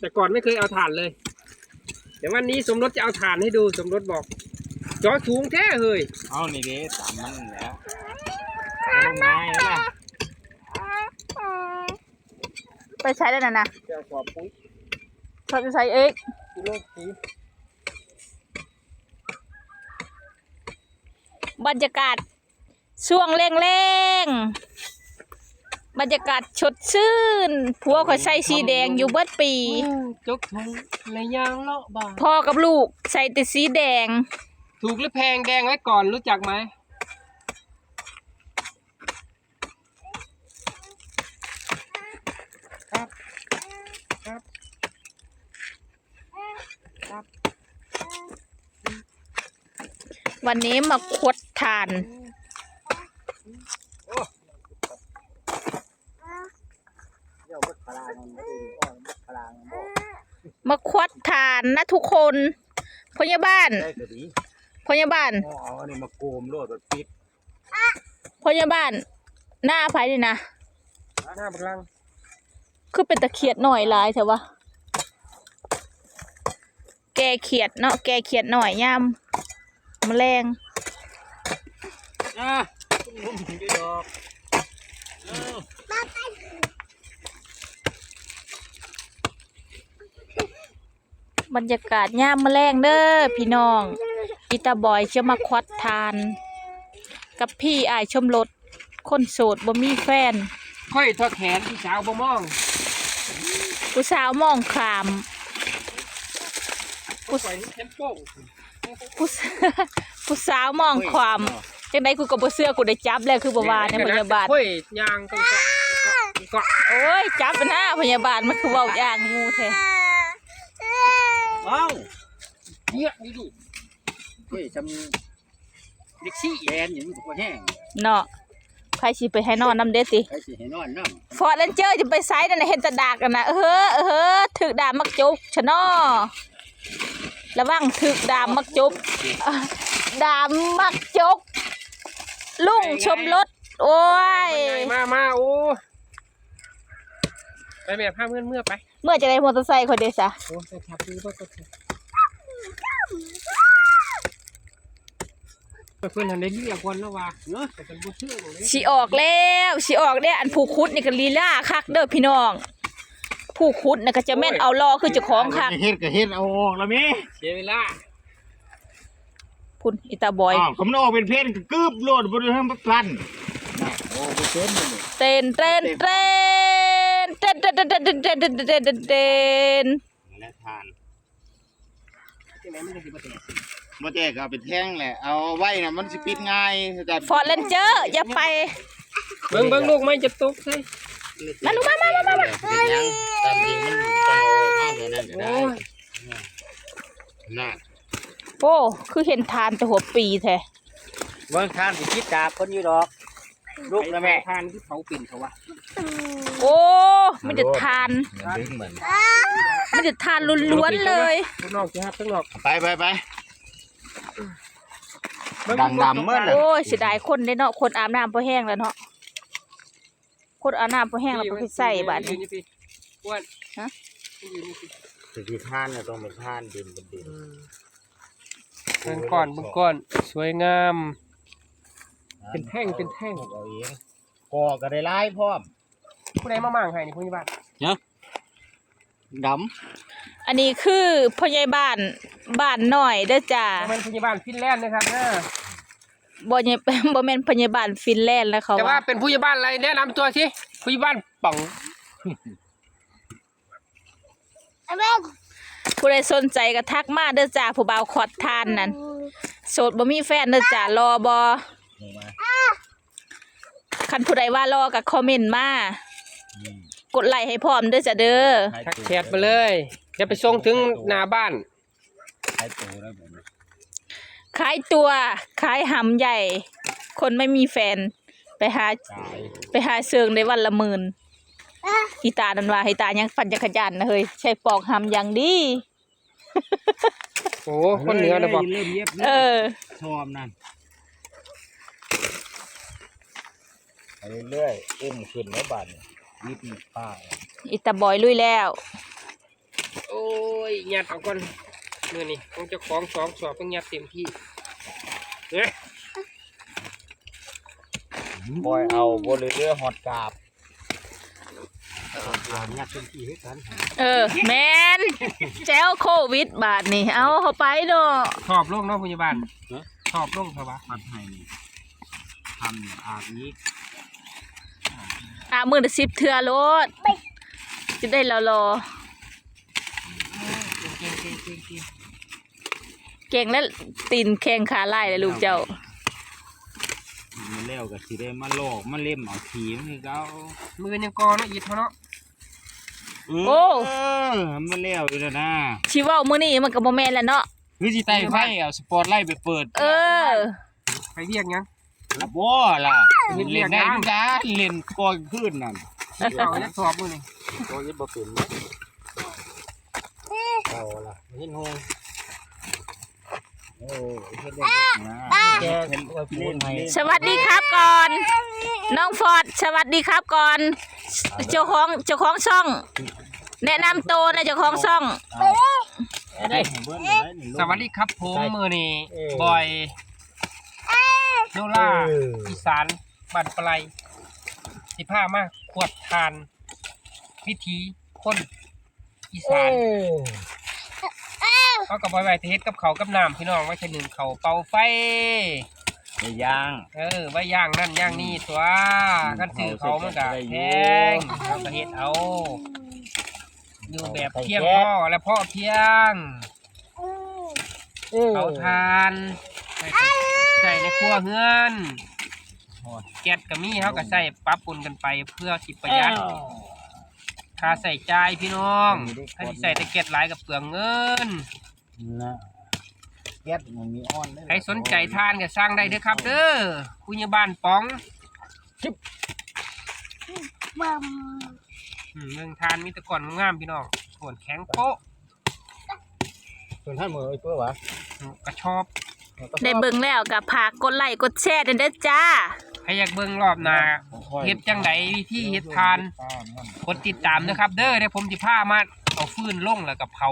แต่ก่อนไม่เคยเอาถ่านเลย เดี๋ยววันนี้สมรสจะเอาถ่านให้ดูสมรสบอก จอสูงแท้เฮ้ยเอานี่เด้ตามมันแหล้วลงง่ายแล้วล่ะไปใช้ได้นะนะจะขอบปุ๋ยชอบจะใช้เอ็กกิโลสีบรรยากาศช่วงเร่งๆ บรรยากาศชดชื่นผัวเขาใส่สีแดงอยู่เบิดปี จกทงในยางเลาะบ่าพ่อกับลูกใส่แต่สีแดง ถูกหรือแพงแดงไว้ก่อนรู้จักไหมครับครับครับวันนี้มาคดทาน เดี๋ยวมัดพลางมันไม่ได้อ้อมัดพลางมันบอก มาคดทานนะทุกคนพยาบาลได้ก็ดีพยาบาลเอาเอาอันนี้มาโกมโลดแบบปิดพยาบาลหน้าไผนี่นะหน้าบักลังคือเป็นตะเขียดหน่อยหลายแต่ว่าแกเขียดเนาะแกเขียดหน่อยย่ำแมลงอะนุ่มถึงจะดอกเออ บรรยากาศย่ามแมลงเด้อพี่น้องอีตาบอยจะมาควัดทาน กับพี่อายชมรถคนโสดบ่มีแฟน ค่อยทอดแขนพี่สาวบ่มองผู้สาวมองขาม ผู้ใส่แขนโป้งผู้สผู้สาวมองความจังไดกูก็บ่เชื่อกูได้จับแล้วคือบ่ว่าในพยาบาลค่อยยางตรงเกาะเกาะโอ้ยจับหน้าพยาบาลมันคือเว้าอย่างงูแท้ เอ้าเนี่ยนี่ดูเฮ้ยจำเด็กซี่แอนอย่างนี้ก็แห้งเนาะใครสิไปให้นอนนำเด้ติใครสิให้นอนน้ฟอร์ดเลนเจอร์จะไปไซส์นั่นน่ะเห็นแตะดากกันนะเออเออถึกดามมักจุกชะนอระวังถึกดามมักจุกอะดามมักจุกลุงชมรถโอ้ยมามาโอ้ไปแบบพาเพื่อนเมื่อไป เมื่อจะได้มอเตอร์ไซค์คนเดียวซะโอ้ไปขับดูรถก็เพื่อนทันได้เรียกคนแล้วว่าเนาะแต่เป็นบุเชื่อหมดเลยสิออกแล้วสิออกแล้วอันผู้คุดนี่ก็ลีลาคักเด้อพี่น้อง ผู้คุดน่ะก็จะแม่นเอารอคือเจ้าของคักเฮ็ดก็เฮ็ดเอาออกแล้วแม่เสียเวลาพุ่นอิตาบอยอ้าวผมนออกเป็นเพศก็กึบโลดบ่ได้ทำปลั่นน่ะโอ้บ่เป็นนี่เต้นเต้นเต้น ด่นเด่นเด่นเด่นเด่นเด่นเด่นเด่นและทานที่ไหนมันก็สิบ่แตกบ่แตกก็เอาเป็นแท่งแหละ เอาไว้น่ะมันสิปิดง่ายแต่ฟอร์ดเลนเจอร์อย่าไปเบิ่งเบิ่งลูกไม่จะตกเช่มาลูกมามามามามาตามจริงมันต้องเอาข้าวเท่านั้นก็ได้นั่นโอ้คือเห็นทานแต่หัวปีแท้เบิ่งทานสิคิดดาบคนอยู่ดอกลูกนะแม่ทานที่เขาปิ่นเขาว่า โอ้มันจะทานดึงเหมือนมันจะทานล้วนๆเลยข้างนอกจะครับข้างนอกไปไปไปบิ่ดังดำเมื่อน่ะโอ้ยเสียดายคนได้เนาะคนอาบน้ำพอแห้งแล้วเนาะคนอาบน้ำพอแห้งแล้วก็ไปใส่บาดยืนี้นพี่อ้วนฮะยืนนี่พี่สิที่ทานน่ะต้องเป็นทานดินเป็นดินเบิ่งก่อนเบิ่งก่อน สวยงาม เป็นแท่งเป็นแท่งเอาเองก่อก็ได้หลายพร้อม ผู้ใดมามั่งให้นี่ผู้ใหญ่บ้านดอันนี้คือพ่อใหญ่บ้านบ้านหน่อยเด้อจ้าบ่แม่นผู้ใหญ่บ้านฟินแลนด์นะครับนะบ่ใหญ่ บ่แม่นพ่อใหญ่บ้านฟินแลนด์แล้วเขาแต่ว่าว่าเป็นผู้ใหญ่บ้านอะไรแนะนำตัวสิผู้ใหญ่บ้านป่องผู้ใดสนใจก็ทักมาเด้อจ้าผู้บ่าวขอดทานนั่นโสดบ่มีแฟนเด้อจ้ารอบ่ำลงมาคันผู้ใดว่ารอก็คอมเมนต์มาอืม กดไลค์ให้พร้อมเด้อจ้าเด้อทักแชทมาเลยจะไปส่งถึงหน้าบ้านใช้ตัวได้บ่เนี่ยขายตัวขายหำใหญ่ คนไม่มีแฟน ไปหาตายไปหาเซิงได้วันละหมื่นฮิตานันว่าฮิตายังฟันจักรจันทร์นะเฮ้ยใช้ปอกหำอย่างดี โอ้คนเหนือนะบอกเริ่มเย็บเออ ชอมนั่นไปเรื่อยๆอุ้มขึ้นแล้วบาดเนี่ย ยิบป้าอิตาบอยลุยแล้ว โอ้ยยัดเอาก่อนมือนี่คงจะของสองสอบต้องยัดเต็มที่เฮ้ยปล่อยเอาบนเรือหอดกาบยัดเต็มที่ให้กันเออแมนแจ้วโควิดบาทนี่เอาเข้าไปเนาะชอบโรคเนาะพยาบาลชอบโรคครับวะพัดให้นี่ทำอาบนี้ อะมือละสิบเทือโลดจะได้รอรอเก่งเก่งเก่งเก่งๆเก่งและตีนแข้งขาไล่เลยลูกเจ้ามันแล้วก็สิได้มาลอกมาเล่มเอาทีมนี่เขามือยังกอเนาะอีทเนาะโอ้เออมันแล้วอยู่แล้วนะชีว่ามือนี่มันกับโมแมนแหล้วเนาะคือสิไต่ไฟเอาสปอร์ตไลท์ไปเปิด เออไปเรียกยัง บ่ล่ะเฮ็ดเวีเล่ยนกได้งานทุกอย่างเล่นก่อนขึ้นนั่นเอายัดสอบมือนี่โอ้ยบ่เป็นเอาล่ะเฮ็ดโฮงโอ้เฮ็ดได้นะแกเล่นให้สวัสดีครับก่อน น้องฟอร์ดสวัสดีครับก่อน เจ้าของเจ้าของช่อง แนะนำตัวนะเจ้าของช่องได้ให้เบิ่งได้นี่สวัสดีครับผมมือนี่เออบอย โนล่าเอออีสานบันปลายสิผ้ามาขวดทาน วิธีคนอีสาน เขากับบอยไว้เฮ็ดกับเขาวกับน้ำพี่น้องไว้แค่หนึ่งเขาวเป่าไฟ ไปย่าง เออไว้ย่างนั่นย่างนี่ตัวกันถือเขามันก็แพงเขาก็เฮ็ดเอา อยู่แบบเพียงพ่อและพ่อเพียง เขาทาน ใส่ในครัวเฮือนแก๊สก็มีเขาก็ใส่ปรับปรุนกันไปเพื่อสิประหยัดค่าใส่ใจายพี่น้อง ถ้าสิใส่แต่แก๊สหลายกับเปลืองเงินนะแก๊สมันมีอ้อนได้ใครสนใจทานก็สร้างได้เด้อครับ เด้อคุณยาบ้านป๋องอืมเมืองทานมีแต่ก่อนงามๆพี่น้องส่วนแข็งโป๊ะส่วนท่านมือไอ้เพื่อวะกระชอบ ได้เบิ่งแล้วกับพากกดไลค์กดแชร์เด้อจ้า ใครอยากเบิ่งรอบหน้าเฮ็ดจังไดวิธีเฮ็ดทานกดติดตามนะครับ เด้อเดี๋ยวผมสิพามาเอาฟืนลงแล้วก็เผา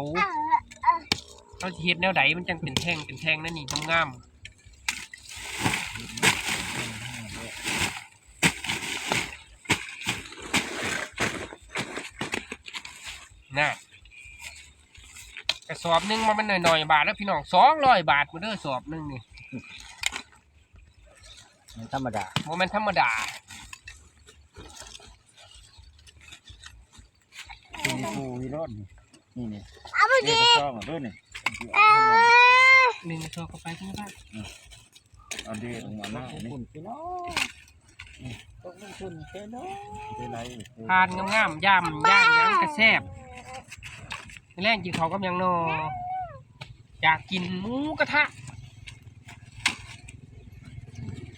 เขาสิเฮ็ดแนวใดมันจังเป็นแท่งเป็นแท่งนั่นนี่งามๆน่ะ กระสอบหนึงมันเป็นหน่อยๆบาทแล้วพี่น้อง200บาทมื้อเด้อสอบหนึงนี่ธรรมดาบ่แม่นธรรมดาปูปูวิโรจน์นี่นี่เอาไปดิช่องด้วยนี่หนึ่งโชว์เข้าไปที่บ้านเอาดีลงมาหน้านี่คุณพี่น้องต้องลงทุนแค่น้อยเป็นไรทานงามๆย่ำย่างหยังกระแซบ แรงกินเขาวกับหยังโนอยากกินหมูกระทะ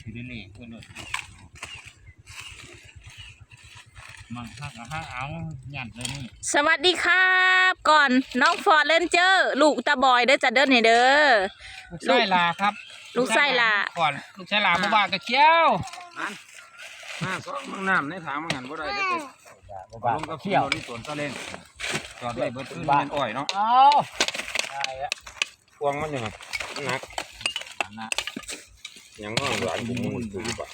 คือได้เลยเพื่อนเลยมันห้ากับห้าเอาหยัดเลยนี่สวัสดีครับ ก่อนน้องฟอร์ดเลนเจอร์ลูกตาบอยเด้อจ้าเด้อนี่เด้อลูกไส้ลาครับ ลูกไส้ลาก่อนลูกไส้ลาบ่ว่ากระเคี้ยวมาสองมังน้ำในถามมังหันบ่ได้ได้อบาลงกับเที่เที่ยยววนี่สวนตะเล่น จอดไว้เบิดขึ้นเป็นอ้อยเนาะเอาได้ละพวงมันยังไงมันหนักนะยังก็หลานกูมุนดูป่ะ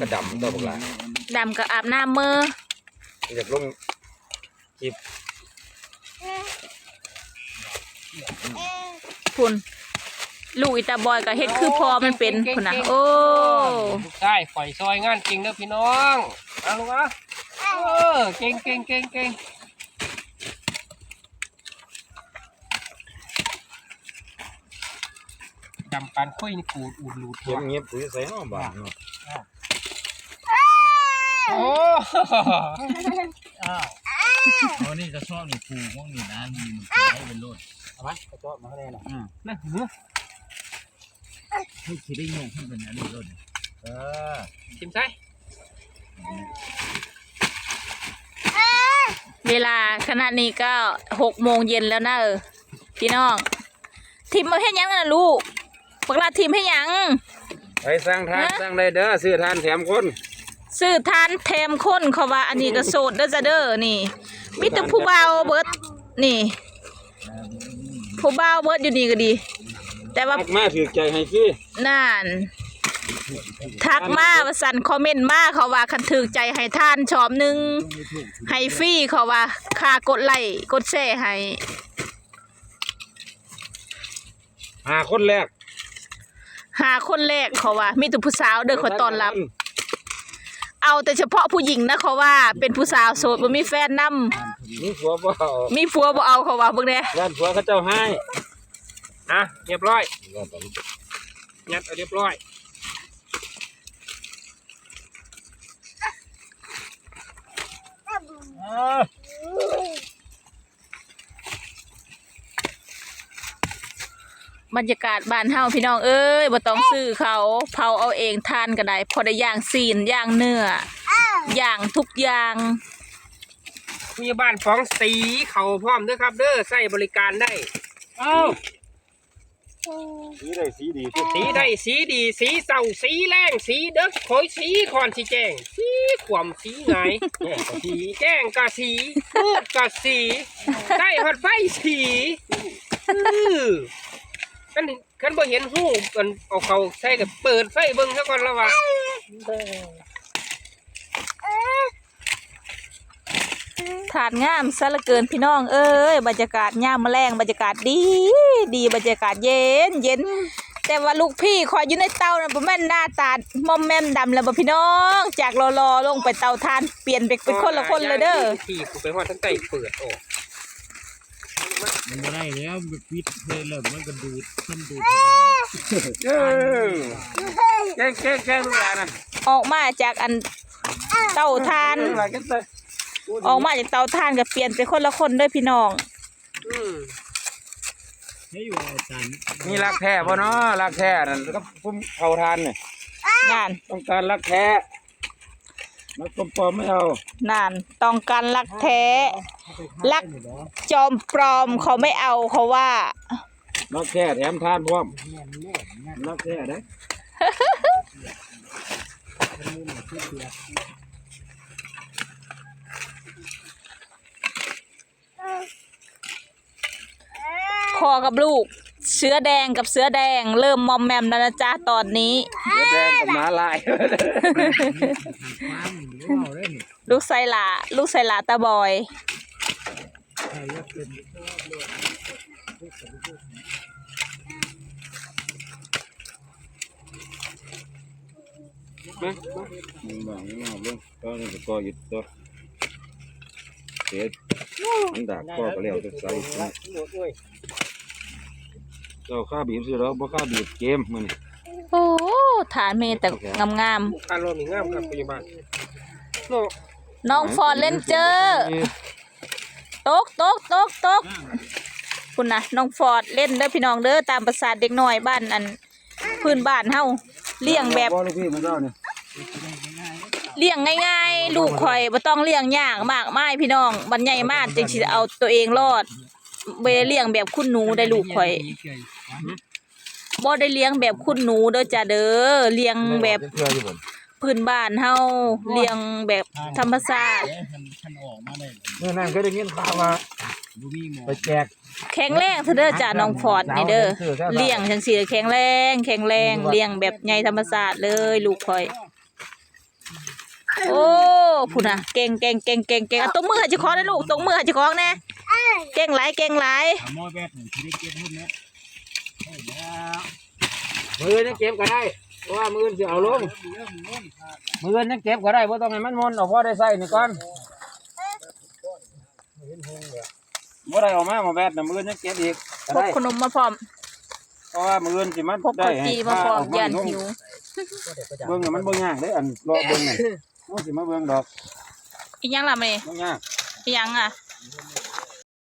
กระดำตัวบักหลานดำกับอาบน้ำมืออยากลงพุ่นลูกอีตาบอยกับเฮ็ดคือพอมันเป็นพุ่นนะโอ้ลูกไส้ข่อยซอยงานเก่งเด้อพี่น้องเอาลูกอะเออเก่งเก่งเก่งเก่ง ดำปานค่อยนี่กูดอูดหลูดเงียบเงียบปุ๋ยใส่ห้องบ้านเนาะโอ้อ้าวโอ้นี่จะชอบนี่ปูพวกนี้นะนี่มันได้เป็นโลดเอาไหมกระชอบมาให้ได้นะอืมนั่นหือให้คิดได้ยงขึ้นเป็นอันนี้โลดเออชิมใส่เวลาขณะนี้ก็หกโมงเย็นแล้วนะเออพี่น้องทีมมาให้ยังนะลูก พวกเราทีมให้ยัง ไปสร้างทานสร้างได้เด้อซื้อทานแถมคนซื้อทานแถมคนเขาว่า อันนี้ก็โสดเด้อจ้าเด้อนี่มิตรผู้เบาเบิดนี่ ผู้บ่าวเบิดอยู่นี่ก็ดี แต่ว่าทักมาถือใจให้สินั่น ทักมาว่าสั่นคอมเมนต์มาเขาว่าคันถึกใจให้ท่านชอมหนึงให้ฟรีเขาว่าค่ากดไลค์กดแชร์ให้หาคนแรก หาคนแรกเขาว่า มีแต่ผู้สาวเด้อขอต้อนรับ เอาแต่เฉพาะผู้หญิงนะเขาว่า เป็นผู้สาวโสดบ่มีแฟนนำมีผัวบ่เอามีผัวบ่เอาเขาว่าเบิ่งแหน่ด้านผัวเขาเจ้าให้อะเรียบร้อยยัดเอาเรียบร้อย บรรยากาศบ้านเฮาพี่น้องเอ้ยบ่ต้องซื้อเขาเผาเอาเองทานก็ได้พอได้ย่างซีนย่างเนื้อย่างทุกอย่าง มีบ้านฟองสีเขาพร้อมเด้อครับ เด้อใส่บริการได้ เอ้าสีได้สีดีสิสีได้สีดี สีเศร้าสีแรงสีเด็กคอยสีคอนสีแจ้งสีขวามสีไงายสีแจ้งกะสีพูดกะสี ได้ฮอดไฟสีอื้อ คันคันบ่เห็นหูกันเอาเขาใส่กับเปิดไฟเบิ่งซะก่อนแล้วว่าทานงามซะเหลือเกินพี่น้อง เอ้ยบรรยากาศยามแมลงบรรยากาศดี ดีบรรยากาศเย็นเย็น แต่ว่าลูกพี่คอยอยู่ในเตาน่ะบ่แม่นหน้าตามอมแมมดำแล้วบ่พี่น้อง จากรอรอๆลงไปเตาทานเปลี่ยนไปเป็นคนละคนเลยเด้อ ที่กูไปฮอดทั้งใต้เปิดออก มันบ่ได้แล้วมันปิดเลยแล้วมันก็ดูดมันดูดเออแจ้งแจ้งแจ้งลูกหลานนะออกมาจากอันเตาทาน ลูกหลานกันเตยออกมาจากเตาทานก็เปลี่ยนเป็นคนละคนด้อพี่น้อง อืมให้อยู่อาจารย์นี่รักแท้บ่เนาะรักแท้นั่นก็พุ่มเผาทานเนี่งานต้องการรักแท้ รักปลอมๆไม่เอานานต้องการรักแท้ รักจอมปลอมเขาไม่เอาเขาว่ารักแท้แถมทานพร้อมรักแท้เด้อพอกับลูก เสือแดงกับเสือแดง เริ่มมอมแมมแล้วนะจ๊ะตอนนี้เสือแดงกับหมาลายฟังหรือว่าได้นี่ลูกไซหลาลูกไซหลาตาบอย ใครว่าเป็นมามึงบางนี่มาเบิ่งก็นี่ก็ก็หยุดตัวเสียมันดากก็ก็แล้วจะใส่ เจ้าข้าบีบสิแล้วบ่ข้าบีบเกมมื้อนี้โอ้ฐานเมแต่งามการรวมอีกงามครับปัจจุบันโน่ๆน้องฟอร์ดเล่นเจอตกตกตกตกคุณนะน้องฟอร์ดเล่นเด้อพี่น้องเด้อตามประสาทเด็กน้อยบ้านอันพื้นบ้านเฮาเลี้ยงแบบบ่ลูกพี่มันเจ้านี่เลี้ยงง่ายๆ ลูกข่อยบ่ต้องเลี้ยงยากมากมายพี่น้องบันใหญ่มากจึงสิเอาตัวเองรอดบ่ได้เลี้ยงแบบคุณหนูได้ลูกข่อย บ่ได้เลี้ยงแบบคุณหนูเด้อจ้าเด้อเลี้ยงแบบเพื่ออยู่บ่พื้นบ้านเฮาเลี้ยงแบบธรรมชาติมันมันออกมาได้เมื่อนั้นเคยได้ยินข่าวว่าบ่มีหมอไปแจกแข็งแรงเถอะเด้อจ้าน้องฟอร์ดนี่เด้อเลี้ยงจังซี่แข็งแรง แข็งแรงเลี้ยงแบบใหญ่ธรรมชาติเลยลูกข่อย โอ้พุ่นน่ะเก่งเก่งเก่งเก่งเก่งอะตบมือให้เจ้าของนะลูกตบมือให้เจ้าของแน่เก่งหลายเก่งหลายหมอแบบนี่สิได้เก็บหุ้นแล้วใช่แล้ว มือยังเก็บก็ได้เพราะว่ามือสิเอาลงมือยังเก็บก็ได้บ่ต้องให้มันมนเอาพอได้ใส่นี่ก่อนบ่ได้เออกมาหมอแบดน่ะมือยังเก็บอีกก็พกได้ขนมมาพร้อมเพราะว่ามือสิมันพกได้ข้าวจีมาพร้อมย่านหิวเบิ่งน่ะมันบ่ยากเด้อันรอเบิ่งน่ะมันสิมาเบิ่งดอกอีหยังล่ะแม่บ่ยากอีหยังอะ